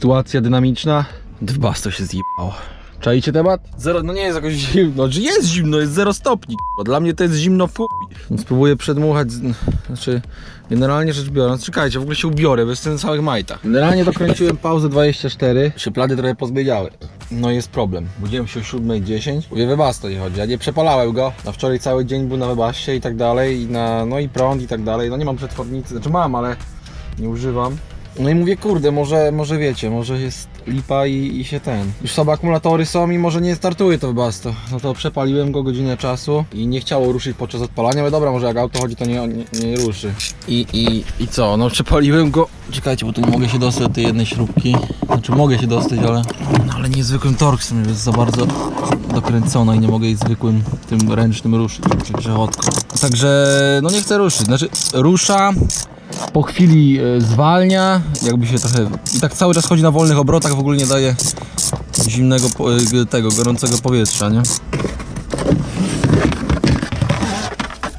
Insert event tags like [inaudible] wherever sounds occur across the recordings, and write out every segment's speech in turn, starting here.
Sytuacja dynamiczna. Dwa to się zjebało. Czajcie temat? Zero, no nie jest jakoś zimno, czy jest zimno, jest zero stopni, k***a. Dla mnie to jest zimno w chuj. No, Spróbuję przedmuchać, z- znaczy, generalnie rzecz biorąc, czekajcie, w ogóle się ubiorę, bo jestem w całych majtach. Generalnie dokręciłem pauzę 24, szuflady trochę pozbiediały. No jest problem, budziłem się o 7.10, mówię, wybasto nie chodzi, ja nie przepalałem go, na wczoraj cały dzień był na wybaście i tak dalej, i na, no i prąd i tak dalej, no nie mam przetwornicy, znaczy mam, ale nie używam. No i mówię, kurde, może, może wiecie, może jest lipa i, i się ten. Już sobie akumulatory są i może nie startuje to wybasto. No to przepaliłem go godzinę czasu i nie chciało ruszyć podczas odpalania, ale dobra, może jak auto chodzi, to nie, nie, nie ruszy. I, i, I co, no przepaliłem go. Czekajcie, bo tu nie mogę się dostać do tej jednej śrubki. Znaczy mogę się dostać, ale, no, ale niezwykłym torksem jest za bardzo dokręcona i nie mogę jej zwykłym tym ręcznym ruszyć, czy. Także no nie chcę ruszyć, znaczy rusza, po chwili e, zwalnia, jakby się trochę. I tak cały czas chodzi na wolnych obrotach, w ogóle nie daje zimnego e, tego, gorącego powietrza, nie?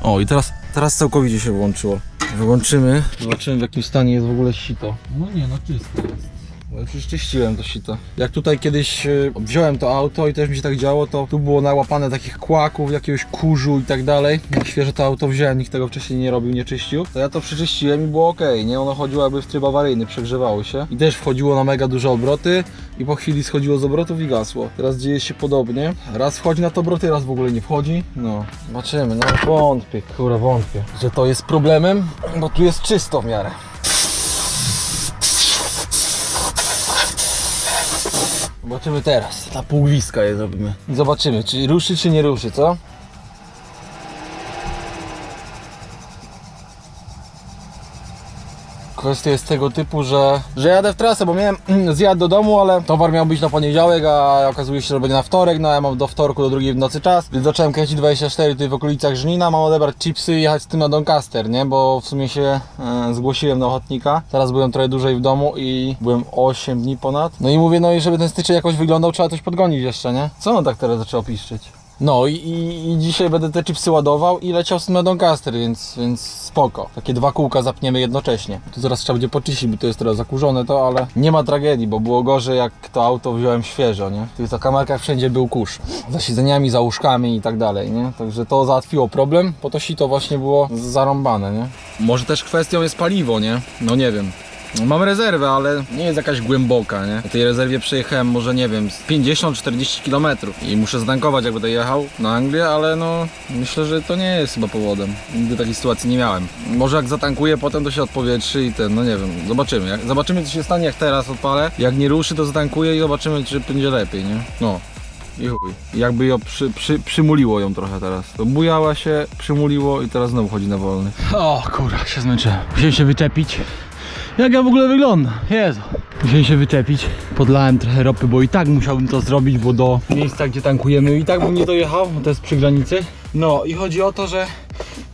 O i teraz, teraz całkowicie się wyłączyło. Wyłączymy, zobaczymy w jakim stanie jest w ogóle sito. No nie, no czysto jest. Bo już czyściłem to sito. Jak tutaj kiedyś e, wziąłem to auto i też mi się tak działo, to tu było nałapane takich kłaków, jakiegoś kurzu i tak dalej. Jak świeże to auto wziąłem, nikt tego wcześniej nie robił, nie czyścił. To ja to przeczyściłem i było ok, nie? Ono chodziło jakby w tryb awaryjny, przegrzewało się. I też wchodziło na mega duże obroty i po chwili schodziło z obrotów i gasło. Teraz dzieje się podobnie. Raz wchodzi na te obroty, raz w ogóle nie wchodzi. No, zobaczymy, no wątpię, kurwa wątpię, że to jest problemem, bo tu jest czysto w miarę. Zobaczymy teraz. Ta półgwiska je zrobimy. Zobaczymy, czy ruszy, czy nie ruszy, co? Kwestia jest tego typu, że, że jadę w trasę, bo miałem [clears throat] zjazd do domu, ale towar miał być na poniedziałek, a okazuje się, że będzie na wtorek, no ja mam do wtorku do drugiej w nocy czas, więc zacząłem kręcić 24 tutaj w okolicach Żnina, mam odebrać chipsy i jechać z tym na Doncaster, nie? Bo w sumie się e, zgłosiłem na ochotnika, teraz byłem trochę dłużej w domu i byłem 8 dni ponad, no i mówię, no i żeby ten styczeń jakoś wyglądał, trzeba coś podgonić jeszcze, nie? Co on tak teraz zaczęło piszczeć? No i, i, i dzisiaj będę te chipsy ładował i leciał z Doncaster, więc, więc spoko. Takie dwa kółka zapniemy jednocześnie. Tu zaraz trzeba będzie poczyścić, bo to jest teraz zakurzone to, ale nie ma tragedii, bo było gorzej jak to auto wziąłem świeżo, nie? W tych to kamerkach wszędzie był kurz. Za siedzeniami, za łóżkami i tak dalej, nie? Także to załatwiło problem, po to sito właśnie było zarąbane, nie? Może też kwestią jest paliwo, nie? No nie wiem. Mam rezerwę, ale nie jest jakaś głęboka, nie? Na tej rezerwie przejechałem może, nie wiem, z 50-40 km i muszę zdankować, jak będę jechał na Anglię, ale no myślę, że to nie jest chyba powodem. Nigdy takiej sytuacji nie miałem. Może jak zatankuję, potem to się odpowietrzy i ten, no nie wiem, zobaczymy. Jak, zobaczymy, co się stanie, jak teraz odpalę. Jak nie ruszy, to zatankuję i zobaczymy, czy będzie lepiej, nie? No. I chuj. Jakby ją przy, przy, przymuliło ją trochę teraz. To bujała się, przymuliło i teraz znowu chodzi na wolny. O kurwa, się zmęczyłem. Musiałem się wyczepić. Jak ja w ogóle wyglądam? Jezu. Musiałem się wyczepić. Podlałem trochę ropy, bo i tak musiałbym to zrobić, bo do miejsca, gdzie tankujemy i tak bym nie dojechał, to jest przy granicy. No i chodzi o to, że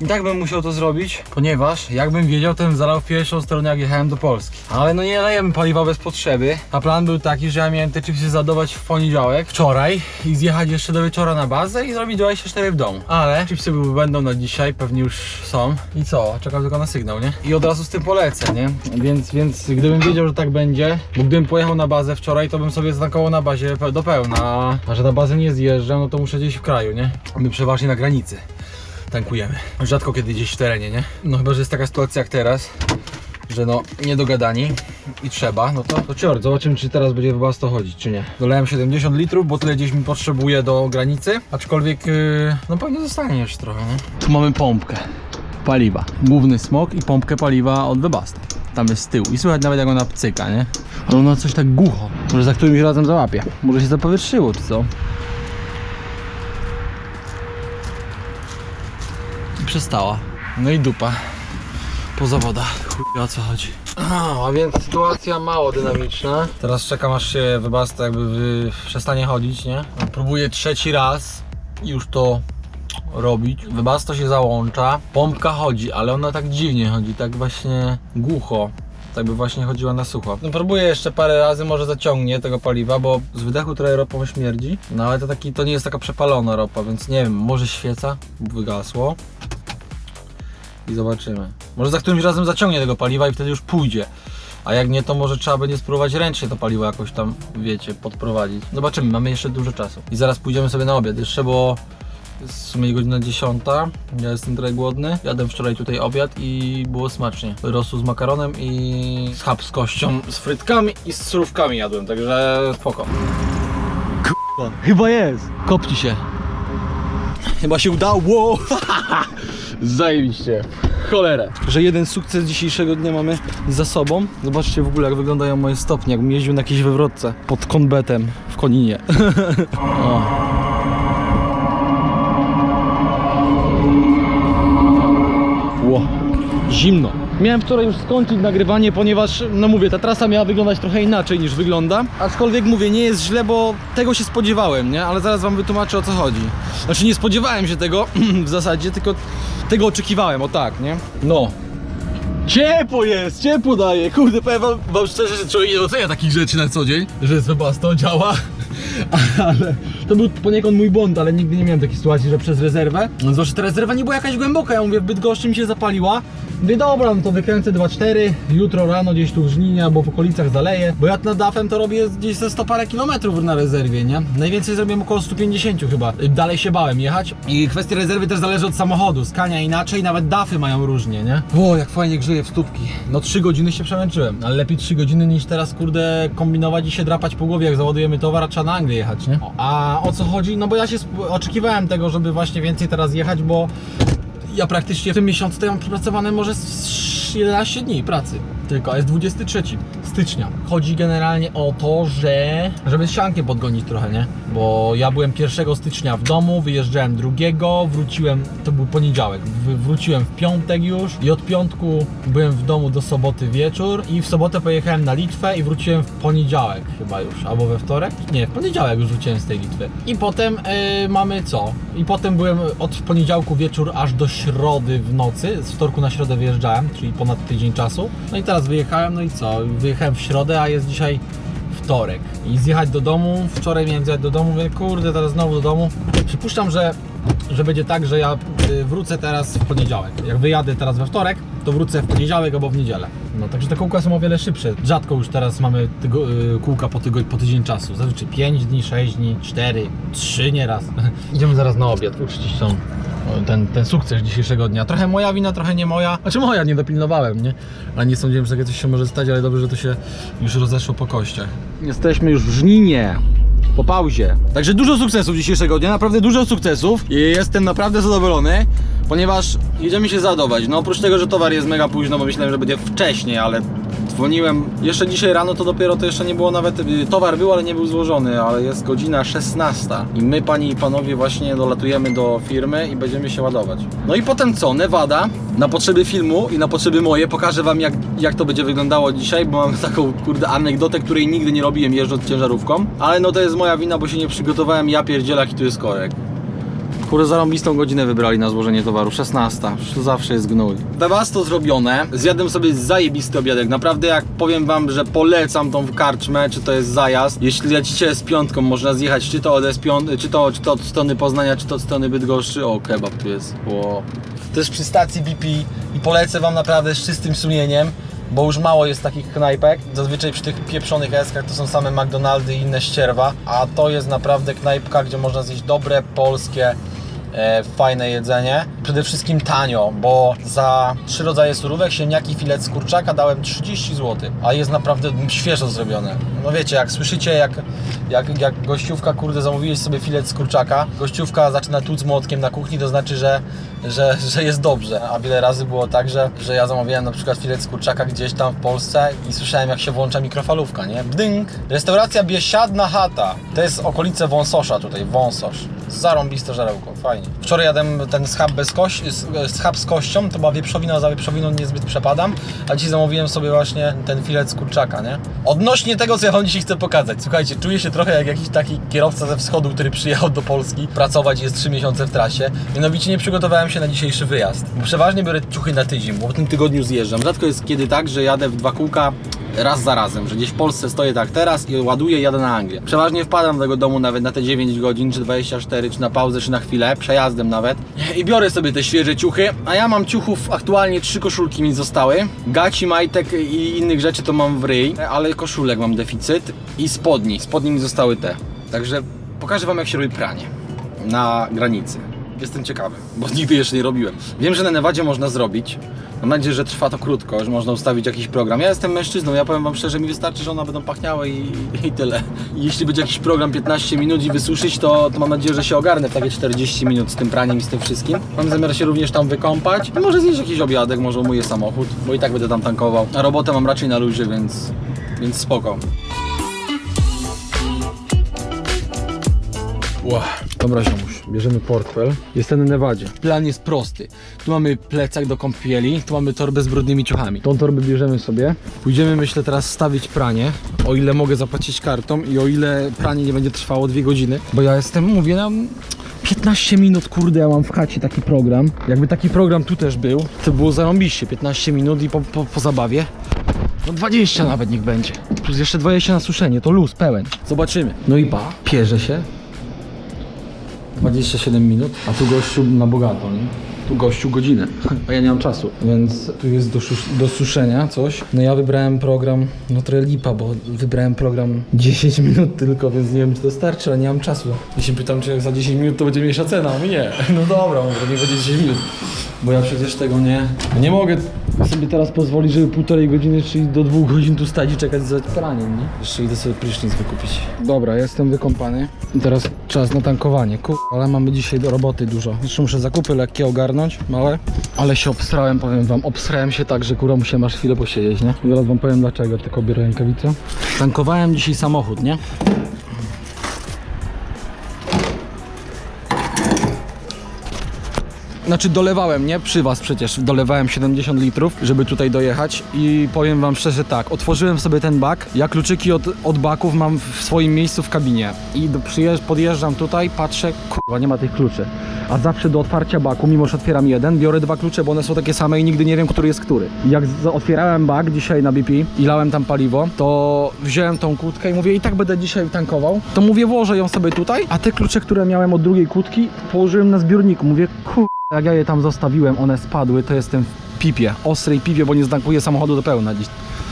i tak bym musiał to zrobić, ponieważ jakbym wiedział, bym zalał w pierwszą stronę, jak jechałem do Polski. Ale no nie lejemy paliwa bez potrzeby, a plan był taki, że ja miałem te chipsy zadować w poniedziałek, wczoraj i zjechać jeszcze do wieczora na bazę i zrobić 24 w domu. Ale chipsy będą na dzisiaj, pewnie już są. I co? Czekam tylko na sygnał, nie? I od razu z tym polecę, nie? Więc, więc gdybym wiedział, że tak będzie, bo gdybym pojechał na bazę wczoraj, to bym sobie zatankował na bazie do pełna. A że na bazę nie zjeżdżam, no to muszę gdzieś w kraju, nie? My przeważnie na granicy tankujemy. Rzadko kiedy gdzieś w terenie, nie? No chyba, że jest taka sytuacja jak teraz, że no nie dogadani i trzeba, no to, to cior, zobaczymy czy teraz będzie chyba chodzić, czy nie. Dolałem 70 litrów, bo tyle gdzieś mi potrzebuje do granicy, aczkolwiek yy, no pewnie zostanie jeszcze trochę, nie? Tu mamy pompkę paliwa, główny smok i pompkę paliwa od Webasta. Tam jest z tyłu i słychać nawet jak ona pcyka, nie? Ale ona coś tak głucho, może za którymś razem załapie. Może się zapowietrzyło, czy co? Przestała. No i dupa. Po zawodach. Chuj, o co chodzi. A, a więc sytuacja mało dynamiczna. Teraz czekam aż się wybasta jakby wy... przestanie chodzić, nie? Próbuję trzeci raz już to robić. Wybasto się załącza. Pompka chodzi, ale ona tak dziwnie chodzi, tak właśnie głucho. Tak by właśnie chodziła na sucho. No próbuję jeszcze parę razy, może zaciągnie tego paliwa, bo z wydechu trochę ropą śmierdzi. No ale to taki, to nie jest taka przepalona ropa, więc nie wiem, może świeca, wygasło. I zobaczymy. Może za którymś razem zaciągnie tego paliwa i wtedy już pójdzie. A jak nie, to może trzeba będzie spróbować ręcznie to paliwo jakoś tam, wiecie, podprowadzić. Zobaczymy, mamy jeszcze dużo czasu. I zaraz pójdziemy sobie na obiad jeszcze, bo jest w sumie godzina 10. Ja jestem trochę głodny. Jadłem wczoraj tutaj obiad i było smacznie. Rosół z makaronem i schab z kością, z frytkami i z surówkami jadłem, także spoko. Chyba jest. Kopci się. Chyba się udało. [laughs] Zajebiście. Cholerę. Że jeden sukces dzisiejszego dnia mamy za sobą. Zobaczcie w ogóle jak wyglądają moje stopnie, jakbym jeździł na jakiejś wywrotce pod konbetem w Koninie. [laughs] o. Zimno. Miałem wczoraj już skończyć nagrywanie, ponieważ, no mówię, ta trasa miała wyglądać trochę inaczej niż wygląda. Aczkolwiek mówię, nie jest źle, bo tego się spodziewałem, nie? Ale zaraz wam wytłumaczę o co chodzi. Znaczy nie spodziewałem się tego [clears throat] w zasadzie, tylko tego oczekiwałem, o tak, nie? No. Ciepło jest, ciepło daje, kurde, powiem wam, wam szczerze, że człowiek nie docenia takich rzeczy na co dzień, że Webasto działa, [laughs] ale to był poniekąd mój błąd, ale nigdy nie miałem takiej sytuacji, że przez rezerwę, no zwłaszcza ta rezerwa nie była jakaś głęboka, ja mówię, w Bydgoszczy mi się zapaliła, mówię, dobra, no to wykręcę 2-4, jutro rano gdzieś tu w Żninie albo w okolicach zaleję, bo ja nad dafem to robię gdzieś ze 100 parę kilometrów na rezerwie, nie? Najwięcej zrobiłem około 150 chyba, dalej się bałem jechać i kwestia rezerwy też zależy od samochodu, skania inaczej, nawet dafy mają różnie, nie? O, jak fajnie grzeje w stópki. No 3 godziny się przemęczyłem, ale lepiej 3 godziny niż teraz, kurde, kombinować i się drapać po głowie, jak załadujemy towar, a trzeba na Anglię jechać, nie? A o co chodzi? No bo ja się oczekiwałem tego, żeby właśnie więcej teraz jechać, bo ja praktycznie w tym miesiącu to ja mam przepracowane może z 11 dni pracy. Tylko, a jest 23 stycznia. Chodzi generalnie o to, że żeby siankę podgonić trochę, nie? Bo ja byłem 1 stycznia w domu, wyjeżdżałem drugiego, wróciłem, to był poniedziałek, wróciłem w piątek już i od piątku byłem w domu do soboty wieczór i w sobotę pojechałem na Litwę i wróciłem w poniedziałek chyba już, albo we wtorek? Nie, w poniedziałek już wróciłem z tej Litwy. I potem yy, mamy co? I potem byłem od poniedziałku wieczór aż do środy w nocy, z wtorku na środę wyjeżdżałem, czyli ponad tydzień czasu. No i teraz wyjechałem, no i co? Wyjechałem w środę, a jest dzisiaj wtorek. I zjechać do domu, wczoraj miałem zjechać do domu, mówię, kurde, teraz znowu do domu. Przypuszczam, że, że będzie tak, że ja y, wrócę teraz w poniedziałek. Jak wyjadę teraz we wtorek, to wrócę w poniedziałek albo w niedzielę. No także te kółka są o wiele szybsze. Rzadko już teraz mamy y, kółka po, tygo, po tydzień czasu. Zazwyczaj 5 dni, 6 dni, 4, 3 nieraz. [laughs] Idziemy zaraz na obiad, uczcić tą ten, ten sukces dzisiejszego dnia. Trochę moja wina, trochę nie moja. Znaczy moja, nie dopilnowałem, nie? Ale nie sądziłem, że takie coś się może stać, ale dobrze, że to się już rozeszło po kościach. Jesteśmy już w Żninie. Po pauzie. Także dużo sukcesów dzisiejszego dnia, naprawdę dużo sukcesów i jestem naprawdę zadowolony, ponieważ jedziemy się zadować. No oprócz tego, że towar jest mega późno, bo myślałem, że będzie wcześniej, ale dzwoniłem jeszcze dzisiaj rano, to dopiero to jeszcze nie było nawet, y, towar był, ale nie był złożony, ale jest godzina 16 i my, panie i panowie, właśnie dolatujemy do firmy i będziemy się ładować. No i potem co? Nevada, na potrzeby filmu i na potrzeby moje, pokażę wam jak, jak to będzie wyglądało dzisiaj, bo mam [laughs] taką, kurde, anegdotę, której nigdy nie robiłem jeżdżąc ciężarówką, ale no to jest moja wina, bo się nie przygotowałem, ja pierdzielę, jaki tu jest korek. Kurde, zarąbistą godzinę wybrali na złożenie towaru, 16. Przecież to zawsze jest gnój. Webasto zrobione, zjadłem sobie zajebisty obiadek. Naprawdę, jak powiem wam, że polecam tą karczmę, czy to jest zajazd. Jeśli lecicie z piątką, można zjechać czy to od, S5, czy to, czy to od strony Poznania, czy to od strony Bydgoszczy. O, kebab tu jest. Wow. Też przy stacji BP i polecę wam naprawdę z czystym sumieniem. Bo już mało jest takich knajpek. Zazwyczaj przy tych pieprzonych eskach to są same McDonaldy i inne ścierwa. A to jest naprawdę knajpka, gdzie można zjeść dobre, polskie, fajne jedzenie. Przede wszystkim tanio, bo za trzy rodzaje surówek, siemniaki, filet z kurczaka dałem 30 zł, a jest naprawdę świeżo zrobione. No wiecie, jak słyszycie, jak, jak, jak gościówka, kurde, zamówiłeś sobie filet z kurczaka, gościówka zaczyna tłuc młotkiem na kuchni, to znaczy, że, że, że jest dobrze. A wiele razy było tak, że, że ja zamawiałem na przykład filet z kurczaka gdzieś tam w Polsce i słyszałem, jak się włącza mikrofalówka, nie? Bdynk! Restauracja Biesiadna Chata. To jest okolice Wąsosza tutaj, Wąsosz. Zarąbiste żarełko, fajnie. Wczoraj jadłem ten schab, bez kości, schab z kością, to była wieprzowina, za wieprzowiną niezbyt przepadam, a dzisiaj zamówiłem sobie właśnie ten filet z kurczaka, nie? Odnośnie tego, co ja wam dzisiaj chcę pokazać. Słuchajcie, czuję się trochę jak jakiś taki kierowca ze wschodu, który przyjechał do Polski pracować jest 3 miesiące w trasie. Mianowicie nie przygotowałem się na dzisiejszy wyjazd. Przeważnie biorę ciuchy na tydzień, bo w tym tygodniu zjeżdżam. Rzadko jest kiedy tak, że jadę w dwa kółka raz za razem, że gdzieś w Polsce stoję tak teraz i ładuję jadę na Anglię. Przeważnie wpadam do tego domu nawet na te 9 godzin, czy 24, czy na pauzę, czy na chwilę, przejazdem nawet i biorę sobie te świeże ciuchy, a ja mam ciuchów aktualnie trzy koszulki mi zostały. Gaci, majtek i innych rzeczy to mam w ryj, ale koszulek mam deficyt i spodni. Spodni mi zostały te. Także pokażę wam jak się robi pranie na granicy. Jestem ciekawy, bo nigdy jeszcze nie robiłem. Wiem, że na Nevadzie można zrobić. Mam nadzieję, że trwa to krótko, że można ustawić jakiś program. Ja jestem mężczyzną, ja powiem wam szczerze, mi wystarczy, że one będą pachniały i, i tyle. Jeśli będzie jakiś program 15 minut i wysuszyć, to, to mam nadzieję, że się ogarnę w takie 40 minut z tym praniem i z tym wszystkim. Mam zamiar się również tam wykąpać. Może zjeść jakiś obiadek, może umyję samochód, bo i tak będę tam tankował. A robotę mam raczej na luzie, więc, więc spoko. Wow. Dobra ziomuś, bierzemy portfel. Jestem na Nevadzie. Plan jest prosty. Tu mamy plecak do kąpieli, tu mamy torbę z brudnymi ciuchami. Tą torbę bierzemy sobie. Pójdziemy myślę teraz stawić pranie, o ile mogę zapłacić kartą i o ile pranie nie będzie trwało dwie godziny. Bo ja jestem, mówię nam... 15 minut, kurde, ja mam w chacie taki program. Jakby taki program tu też był, to było zarąbiście. 15 minut i po, po, po zabawie. No 20 nawet niech będzie. Plus jeszcze 20 na suszenie, to luz pełen. Zobaczymy. No i ba, pierze się. 27 minut, a tu gościu na bogato, nie? Tu gościu godzinę, [laughs] a ja nie mam czasu, więc tu jest do, do suszenia coś. No ja wybrałem program, no trochę lipa, bo wybrałem program 10 minut tylko, więc nie wiem czy to starczy, ale nie mam czasu. I się pytam, czy jak za 10 minut to będzie mniejsza cena, a mi nie. No dobra, mówię, nie będzie 10 minut, bo ja przecież tego nie, nie mogę sobie teraz pozwolić, żeby półtorej godziny, czyli do dwóch godzin tu stać i czekać za praniem, nie? Jeszcze idę sobie prysznic wykupić. Dobra, jestem wykąpany. I teraz czas na tankowanie. Kur... ale mamy dzisiaj do roboty dużo. Jeszcze muszę zakupy lekkie ogarnąć, małe. Ale się obstrałem, powiem wam. Obstrałem się tak, że kurwa musiałem aż chwilę posiedzieć, nie? Zaraz wam powiem dlaczego, tylko biorę rękawice. Tankowałem dzisiaj samochód, nie? Znaczy dolewałem, nie? Przy was przecież dolewałem 70 litrów, żeby tutaj dojechać i powiem wam szczerze tak, otworzyłem sobie ten bak, ja kluczyki od, od baków mam w swoim miejscu w kabinie i do, przyjeżdż, podjeżdżam tutaj, patrzę, kurwa nie ma tych kluczy. A zawsze do otwarcia baku, mimo że otwieram jeden, biorę dwa klucze, bo one są takie same i nigdy nie wiem, który jest który. Jak otwierałem bak dzisiaj na BP i lałem tam paliwo, to wziąłem tą kłódkę i mówię, i tak będę dzisiaj tankował, to mówię, włożę ją sobie tutaj, a te klucze, które miałem od drugiej kłódki, położyłem na zbiorniku. Mówię, kur... Jak ja je tam zostawiłem, one spadły, to jestem w pipie, ostrej pipie, bo nie zdankuję samochodu do pełna dziś.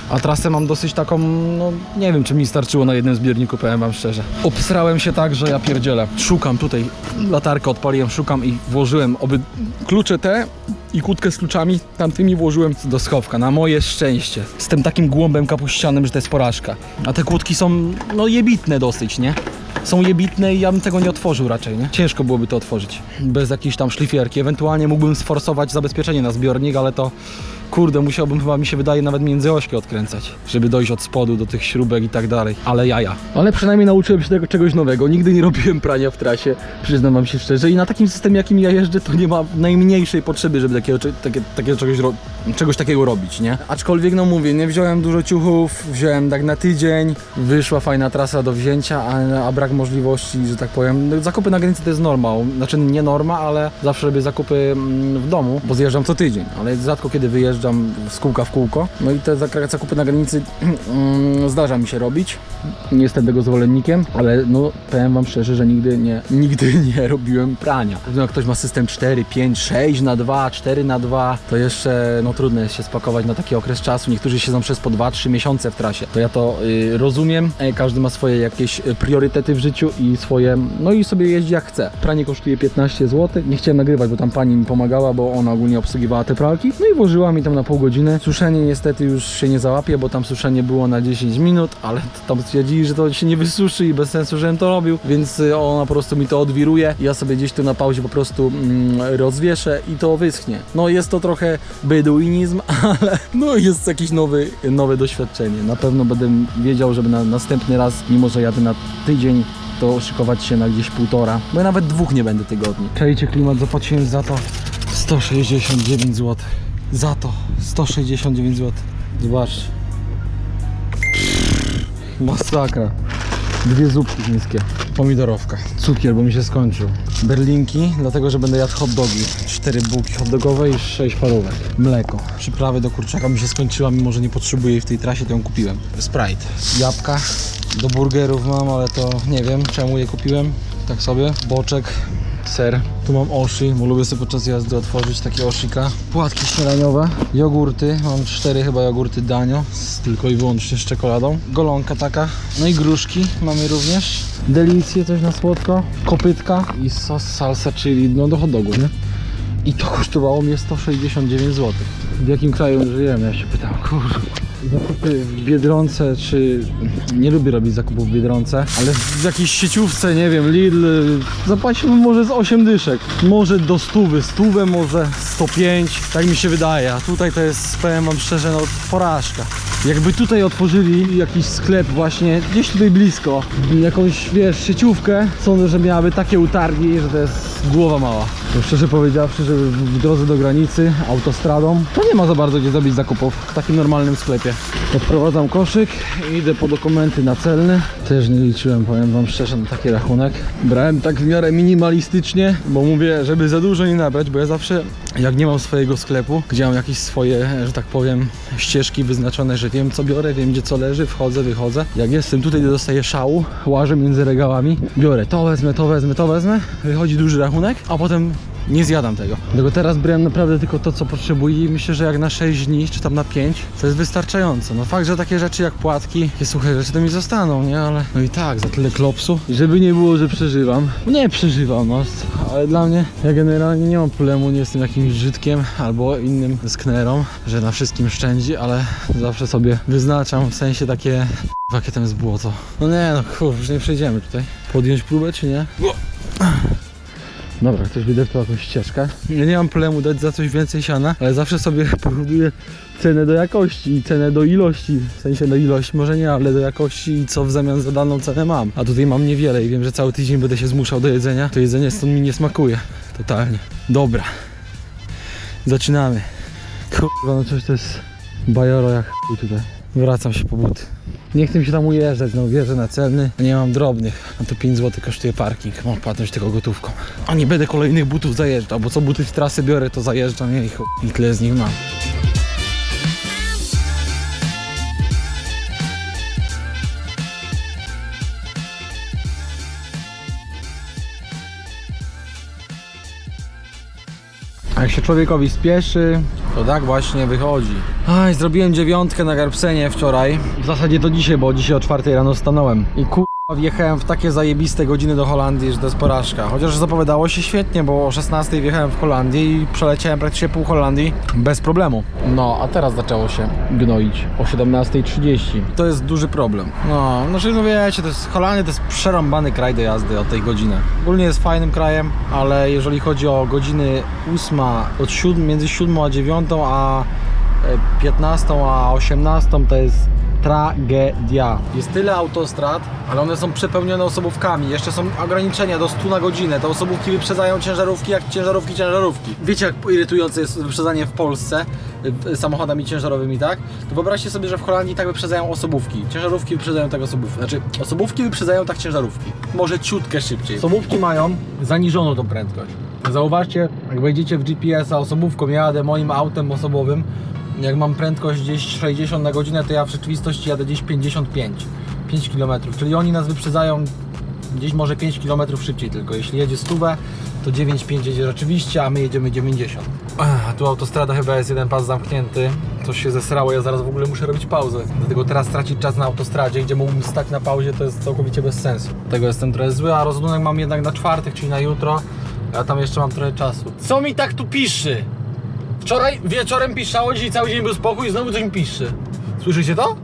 A trasę mam dosyć taką, no nie wiem czy mi starczyło na jednym zbiorniku, powiem wam szczerze. Obsrałem się tak, że ja pierdzielę. Szukam tutaj, latarkę odpaliłem, szukam i włożyłem oby klucze te i kłódkę z kluczami tamtymi włożyłem do schowka, na moje szczęście. Z tym takim głąbem kapuścianym, że to jest porażka. A te kłódki są, no jebitne dosyć, nie? Są jebitne i ja bym tego nie otworzył raczej, nie? Ciężko byłoby to otworzyć. Bez jakiejś tam szlifierki. Ewentualnie mógłbym sforsować zabezpieczenie na zbiornik, ale to kurde, musiałbym chyba mi się wydaje nawet między ośki odkręcać, żeby dojść od spodu do tych śrubek i tak dalej. Ale jaja. Ale przynajmniej nauczyłem się tego czegoś nowego. Nigdy nie robiłem prania w trasie, przyznam wam się szczerze. I na takim systemie, jakim ja jeżdżę, to nie ma najmniejszej potrzeby, żeby takiego, takie, takiego czegoś, czegoś takiego robić, nie? Aczkolwiek, no mówię, nie wziąłem dużo ciuchów, wziąłem tak na tydzień, wyszła fajna trasa do wzięcia, a, a brak możliwości, że tak powiem. No, Zakupy na granicy to jest norma, znaczy nie norma, ale zawsze robię zakupy mm, w domu, bo zjeżdżam co tydzień, ale rzadko kiedy wyjeżdżam z kółka w kółko. No i te zak- zakupy na granicy [clears throat] mm, zdarza mi się robić. Nie jestem tego zwolennikiem, ale no powiem wam szczerze, że nigdy nie, [laughs] nigdy nie robiłem prania. No, jak ktoś ma system 4, 5, 6 na 2, 4 na 2, to jeszcze no trudno jest się spakować na taki okres czasu. Niektórzy siedzą przez po 2-3 miesiące w trasie. To ja to y, rozumiem. E, Każdy ma swoje jakieś y, priorytety w życiu i swoje, no i sobie jeździ jak chce. Pranie kosztuje 15 zł. Nie chciałem nagrywać, bo tam pani mi pomagała, bo ona ogólnie obsługiwała te pralki. No i włożyła mi tam na pół godziny. Suszenie niestety już się nie załapie, bo tam suszenie było na 10 minut, ale [laughs] tam stwierdzili, że to się nie wysuszy i bez sensu, żebym to robił, więc y, ona po prostu mi to odwiruje. Ja sobie gdzieś tu na pauzie po prostu mm, rozwieszę i to wyschnie. No jest to trochę beduinizm, [laughs] ale no jest jakieś nowy, nowe doświadczenie. Na pewno będę wiedział, żeby na następny raz, mimo że jadę na tydzień, to szykować się na gdzieś półtora, bo ja nawet dwóch nie będę tygodni. Czajcie klimat, zapłaciłem za to 169 zł. Za to 169 zł. Zobaczcie. Masakra. Dwie zupki chińskie. Pomidorowka. Cukier, bo mi się skończył. Berlinki, dlatego że będę jadł hot dogi. Cztery bułki hot dogowe i sześć parówek. Mleko. Przyprawy do kurczaka mi się skończyła, mimo że nie potrzebuję jej w tej trasie, to ją kupiłem. Sprite. Jabłka. Do burgerów mam, ale to nie wiem czemu je kupiłem. Tak sobie. Boczek. Ser. Tu mam oshi, bo lubię sobie podczas jazdy otworzyć takie oshika. Płatki śniadaniowe. Jogurty. Mam cztery chyba jogurty danio. Z, tylko i wyłącznie z czekoladą. Golonka taka. No i gruszki mamy również. Delicje, coś na słodko. Kopytka. I sos salsa, czyli no do hot nie? I to kosztowało mnie 169 zł. W jakim kraju żyjemy? Ja się pytam, kurwa. Zakupy w Biedronce, czy... Nie lubię robić zakupów w Biedronce, ale w jakiejś sieciówce, nie wiem, Lidl, zapłaciłbym może z 8 dyszek. Może do stówy, stówę może 105, tak mi się wydaje. A tutaj to jest, powiem wam szczerze, no porażka. Jakby tutaj otworzyli jakiś sklep właśnie gdzieś tutaj blisko, jakąś, wiesz, sieciówkę, sądzę, że miałaby takie utargi, że to jest głowa mała. To szczerze powiedziawszy, że w drodze do granicy autostradą to nie ma za bardzo gdzie zrobić zakupów w takim normalnym sklepie. Odprowadzam koszyk i idę po dokumenty na celny. Też nie liczyłem, powiem wam szczerze, na taki rachunek. Brałem tak w miarę minimalistycznie, bo mówię, żeby za dużo nie nabrać, bo ja zawsze jak nie mam swojego sklepu, gdzie mam jakieś swoje, że tak powiem, ścieżki wyznaczone, że wiem co biorę, wiem gdzie co leży, wchodzę, wychodzę. Jak jestem tutaj, dostaję szału, łażę między regałami, biorę to wezmę, to wezmę, to wezmę, wychodzi duży rachunek, a potem nie zjadam tego. Dlatego teraz brałem naprawdę tylko to, co potrzebuję i myślę, że jak na 6 dni, czy tam na 5, to jest wystarczająco. No fakt, że takie rzeczy jak płatki, takie suche rzeczy to mi zostaną, nie? Ale no i tak, za tyle klopsu. Żeby nie było, że przeżywam. Nie przeżywam, no. Ale dla mnie, ja generalnie nie mam problemu, nie jestem jakimś żydkiem albo innym sknerą, że na wszystkim szczędzi, ale zawsze sobie wyznaczam w sensie takie... Jakie tam jest błoto. No nie, no kurwa, już nie przejdziemy tutaj. Podjąć próbę, czy nie? Dobra, ktoś wydeptał jakąś ścieżkę. Ja nie mam problemu dać za coś więcej siana, ale zawsze sobie [laughs] porównuję cenę do jakości i cenę do ilości. W sensie do ilości może nie, ale do jakości i co w zamian za daną cenę mam. A tutaj mam niewiele i wiem, że cały tydzień będę się zmuszał do jedzenia. To jedzenie stąd mi nie smakuje. Totalnie. Dobra. Zaczynamy. Kurwa, no coś to jest bajoro jak tutaj. Wracam się po buty. Nie chcę mi się tam ujeżdżać, no wierzę na celny, nie mam drobnych. A to 5 zł kosztuje parking, mam płatność tylko gotówką. A nie będę kolejnych butów zajeżdżał, bo co buty w trasy biorę, to zajeżdżam je i. I tyle z nich mam. Jak się człowiekowi spieszy, to tak właśnie wychodzi. Aj, zrobiłem dziewiątkę na Garpsenie wczoraj. W zasadzie to dzisiaj, bo dzisiaj o czwartej rano stanąłem. I ku... Wjechałem w takie zajebiste godziny do Holandii, że to jest porażka. Chociaż zapowiadało się świetnie, bo o 16 wjechałem w Holandię i przeleciałem praktycznie pół Holandii bez problemu. No, a teraz zaczęło się gnoić o 17.30. To jest duży problem. No, znaczy no wiecie, to jest Holandia to jest przerąbany kraj do jazdy o tej godziny. Ogólnie jest fajnym krajem, ale jeżeli chodzi o godziny 8, od 7, między 7 a 9, a e, 15 a 18 to jest tragedia. Jest tyle autostrad, ale one są przepełnione osobówkami. Jeszcze są ograniczenia do 100 na godzinę. Te osobówki wyprzedzają ciężarówki jak ciężarówki ciężarówki. Wiecie jak irytujące jest wyprzedzanie w Polsce y, samochodami ciężarowymi, tak? To wyobraźcie sobie, że w Holandii tak wyprzedzają osobówki. Ciężarówki wyprzedzają tak osobówki. Znaczy osobówki wyprzedzają tak ciężarówki. Może ciutkę szybciej. Osobówki mają zaniżoną tą prędkość. Zauważcie, jak wejdziecie w GPS-a osobówką, ja jadę moim autem osobowym, jak mam prędkość gdzieś 60 na godzinę, to ja w rzeczywistości jadę gdzieś 55, 5 km, czyli oni nas wyprzedzają gdzieś może 5 km szybciej tylko. Jeśli jedzie stówę, to 9,5 jedzie rzeczywiście, a my jedziemy 90. A tu autostrada chyba jest jeden pas zamknięty. Coś się zesrało, ja zaraz w ogóle muszę robić pauzę. Dlatego teraz tracić czas na autostradzie, gdzie mógłbym stać na pauzie, to jest całkowicie bez sensu. Tego jestem trochę zły, a rozładunek mam jednak na czwartek, czyli na jutro. A tam jeszcze mam trochę czasu. Co mi tak tu piszy? Wczoraj wieczorem piszczało, dzisiaj cały dzień był spokój i znowu coś mi piszczy. Słyszycie to?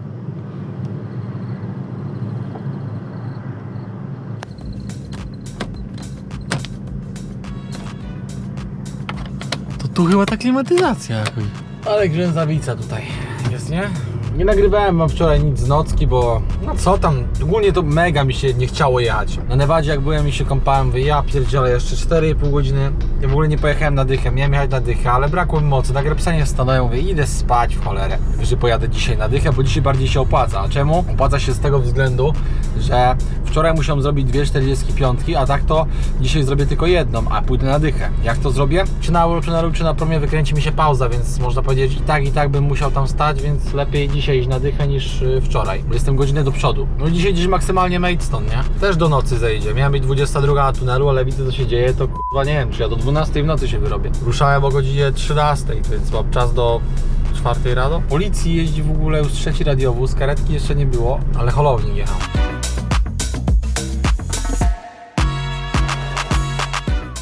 To tu chyba ta klimatyzacja jakoś. Ale grzęzawica tutaj jest, nie? Nie nagrywałem wam wczoraj nic z nocki, bo co tam, ogólnie to mega mi się nie chciało jechać. Na Nevadzie jak byłem i się kąpałem, wy ja pierdzielę jeszcze 4,5 godziny. Ja w ogóle nie pojechałem na dychę, miałem jechać na dychę, ale brakło mi mocy. Na grepsenie stanąłem, mówię, idę spać w cholerę, że pojadę dzisiaj na dychę, bo dzisiaj bardziej się opłaca. A czemu? Opłaca się z tego względu, że wczoraj musiałem zrobić dwie 45, a tak to dzisiaj zrobię tylko jedną, a pójdę na dychę. Jak to zrobię? Czy na Euro, na czy na promie wykręci mi się pauza, więc można powiedzieć i tak, i tak bym musiał tam stać, więc lepiej dzisiaj iść na dychę niż y, wczoraj, bo jestem godzinę do przodu. No dzisiaj gdzieś maksymalnie Maidstone, nie? Też do nocy zejdzie. Miała być 22 na tunelu, ale widzę co się dzieje, to kurwa nie wiem, czy ja do 12 w nocy się wyrobię. Ruszałem o godzinie 13, więc mam czas do czwartej rano. Policji jeździ w ogóle już trzeci radiowóz, karetki jeszcze nie było, ale holownik jechał.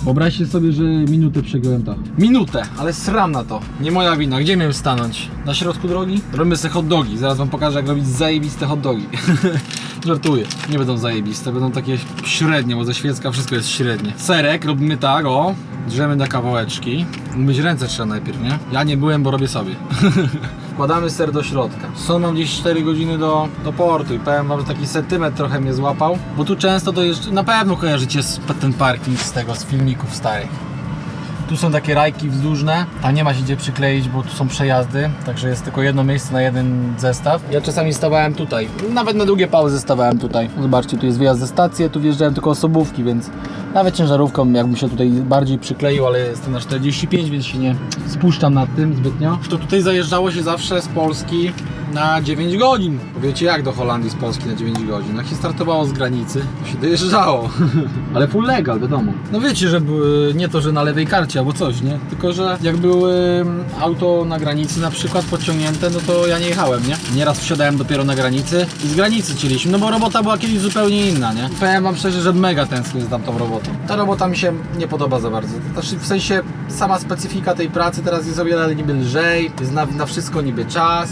Wyobraźcie sobie, że minutę przegiąłem tak. Minutę, ale sram na to. Nie moja wina. Gdzie miałem stanąć? Na środku drogi? Robimy sobie hot dogi. Zaraz wam pokażę, jak robić zajebiste hot dogi. [laughs] Żartuję. Nie będą zajebiste, będą takie średnie, bo ze świecka wszystko jest średnie. Serek robimy tak, o. Drzemy na kawałeczki. Myć ręce trzeba najpierw, nie? Ja nie byłem, bo robię sobie. [laughs] Wkładamy ser do środka. Są mam gdzieś 4 godziny do, do portu i powiem wam, że taki sentymetr trochę mnie złapał, bo tu często to jest, na pewno kojarzycie z, ten parking z tego, z filmików starych. Tu są takie rajki wzdłużne, tam nie ma się gdzie przykleić, bo tu są przejazdy, także jest tylko jedno miejsce na jeden zestaw. Ja czasami stawałem tutaj, nawet na długie pauzy stawałem tutaj. Zobaczcie, tu jest wyjazd ze stacji, tu wjeżdżałem tylko osobówki, więc nawet ciężarówką jakbym się tutaj bardziej przykleił, ale jestem na 45, więc się nie spuszczam nad tym zbytnio. To tutaj zajeżdżało się zawsze z Polski na 9 godzin. Wiecie jak do Holandii z Polski na 9 godzin? Jak się startowało z granicy, to się dojeżdżało. [laughs] Ale full legal, wiadomo. No wiecie, że nie to, że na lewej karcie albo coś, nie? Tylko, że jak były mm, auto na granicy na przykład podciągnięte, no to ja nie jechałem, nie? Nieraz wsiadałem dopiero na granicy i z granicy cieliśmy, no bo robota była kiedyś zupełnie inna, nie? Powiem wam szczerze, że mega tęsknię za tamtą robotą. Ta robota mi się nie podoba za bardzo. Znaczy w sensie sama specyfika tej pracy teraz jest o wiele niby lżej, jest na, na wszystko niby czas,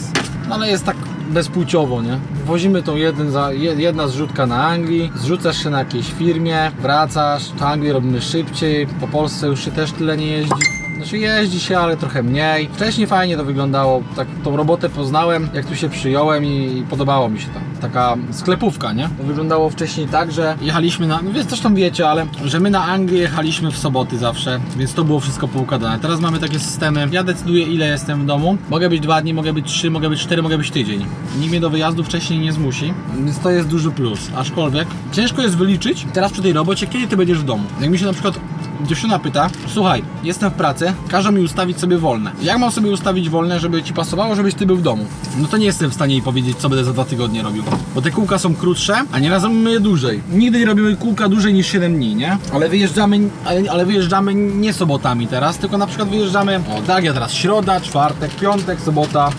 ale jest tak bezpłciowo, nie? Wozimy tą jeden za, je- jedna zrzutka na Anglii, zrzucasz się na jakiejś firmie, wracasz, to Anglię robimy szybciej, po Polsce już się też tyle nie jeździ. Znaczy jeździ się, ale trochę mniej. Wcześniej fajnie to wyglądało, tak tą robotę poznałem, jak tu się przyjąłem i, i podobało mi się to. Taka sklepówka, nie? To wyglądało wcześniej tak, że jechaliśmy na, no więc zresztą wiecie, ale że my na Anglię jechaliśmy w soboty zawsze, więc to było wszystko poukładane. Teraz mamy takie systemy, ja decyduję ile jestem w domu. Mogę być dwa dni, mogę być trzy, mogę być cztery, mogę być tydzień. Nikt mnie do wyjazdu wcześniej nie zmusi, więc to jest duży plus. Aczkolwiek ciężko jest wyliczyć teraz przy tej robocie, kiedy ty będziesz w domu. Jak mi się na przykład dziewczyna pyta, słuchaj, jestem w pracy, każą mi ustawić sobie wolne. Jak mam sobie ustawić wolne, żeby ci pasowało, żebyś ty był w domu? No to nie jestem w stanie jej powiedzieć, co będę za dwa tygodnie robił. Bo te kółka są krótsze, a nieraz robimy je dłużej. Nigdy nie robimy kółka dłużej niż 7 dni, nie? Ale wyjeżdżamy, ale, ale wyjeżdżamy nie sobotami teraz, tylko na przykład wyjeżdżamy, o tak, ja teraz środa, czwartek, piątek, sobota,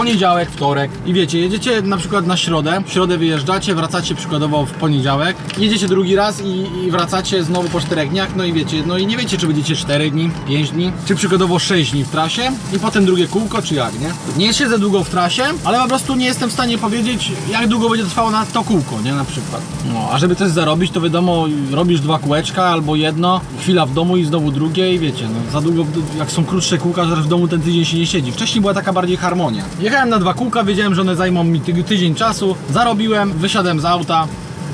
poniedziałek, wtorek i wiecie, jedziecie na przykład na środę, w środę wyjeżdżacie, wracacie przykładowo w poniedziałek, jedziecie drugi raz i, i wracacie znowu po czterech dniach, no i wiecie, no i nie wiecie, czy będziecie 4 dni, 5 dni, czy przykładowo 6 dni w trasie i potem drugie kółko, czy jak, nie? Nie siedzę długo w trasie, ale po prostu nie jestem w stanie powiedzieć, jak długo będzie trwało na to kółko, nie, na przykład. No, a żeby coś zarobić, to wiadomo, robisz dwa kółeczka albo jedno, chwila w domu i znowu drugie i wiecie, no za długo, jak są krótsze kółka, że w domu ten tydzień się nie siedzi. Wcześniej była taka bardziej harmonia. Jechałem na dwa kółka, wiedziałem, że one zajmą mi ty tydzień czasu, zarobiłem, wysiadłem z auta,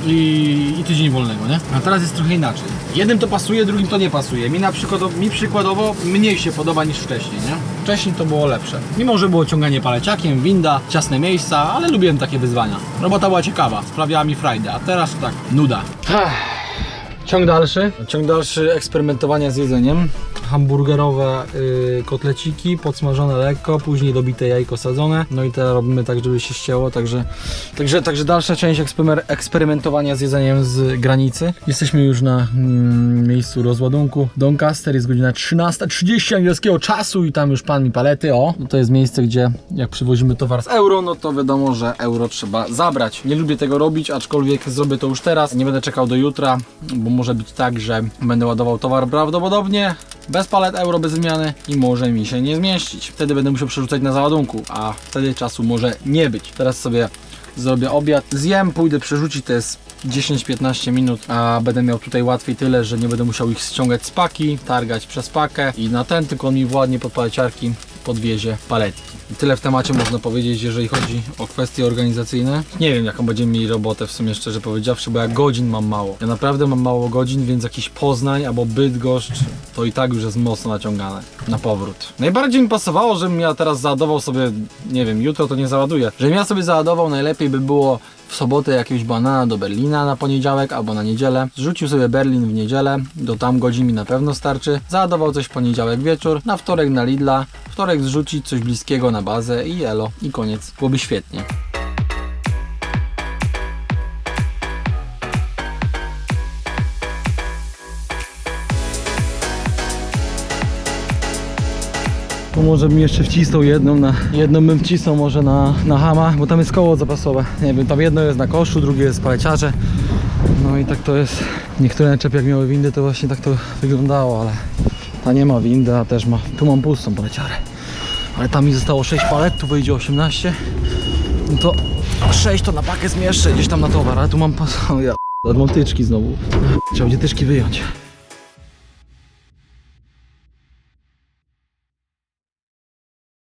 i, i tydzień wolnego, nie? A teraz jest trochę inaczej. Jednym to pasuje, drugim to nie pasuje. Mi na przykład, mi przykładowo mniej się podoba niż wcześniej, nie? Wcześniej to było lepsze. Mimo, że było ciąganie paleciakiem, winda, ciasne miejsca, ale lubiłem takie wyzwania. Robota była ciekawa, sprawiała mi frajdę, a teraz tak, nuda. Ciąg dalszy. Ciąg dalszy eksperymentowania z jedzeniem. Hamburgerowe y, kotleciki, podsmażone lekko, później dobite jajko sadzone. No i teraz robimy tak, żeby się ścięło, także, także, także dalsza część eksperymentowania z jedzeniem z granicy. Jesteśmy już na mm, miejscu rozładunku Doncaster, jest godzina 13.30 angielskiego czasu i tam już pan mi palety, o. To jest miejsce, gdzie jak przywozimy towar z euro, no to wiadomo, że euro trzeba zabrać. Nie lubię tego robić, aczkolwiek zrobię to już teraz. Nie będę czekał do jutra, bo może być tak, że będę ładował towar prawdopodobnie bez palet euro, bez wymiany i może mi się nie zmieścić. Wtedy będę musiał przerzucać na załadunku, a wtedy czasu może nie być. Teraz sobie zrobię obiad, zjem, pójdę przerzucić, to jest 10-15 minut, a będę miał tutaj łatwiej tyle, że nie będę musiał ich ściągać z paki, targać przez pakę i na ten tylko mi ładnie pod paleciarki podwiezie paletki. Tyle w temacie można powiedzieć, jeżeli chodzi o kwestie organizacyjne. Nie wiem, jaką będziemy mieli robotę w sumie, szczerze powiedziawszy, bo ja godzin mam mało. Ja naprawdę mam mało godzin, więc jakiś Poznań albo Bydgoszcz to i tak już jest mocno naciągane na powrót. Najbardziej mi pasowało, żebym ja teraz załadował sobie, nie wiem, jutro to nie załaduję, żebym ja sobie załadował, najlepiej by było w sobotę jakiegoś banana do Berlina na poniedziałek albo na niedzielę. Zrzucił sobie Berlin w niedzielę, do tam godzin mi na pewno starczy. Załadował coś w poniedziałek wieczór, na wtorek na Lidla, wtorek zrzucić coś bliskiego na bazę i elo i koniec. Byłoby świetnie. Tu może bym jeszcze wcisnął jedną na jedną bym wcisnął może na, na hama, bo tam jest koło zapasowe. Nie wiem, tam jedno jest na koszu, drugie jest paleciarze. No i tak to jest. Niektóre naczepy jak miały windy, to właśnie tak to wyglądało, ale ta nie ma windy, a też ma. Tu mam pustą paleciarę. Ale tam mi zostało 6 palet, tu wyjdzie 18. No to 6 to na pakę zmieszczę gdzieś tam na towar, ale tu mam pas... [laughs] O ja... Od tyczki znowu. Trzeba będzie tyczki wyjąć.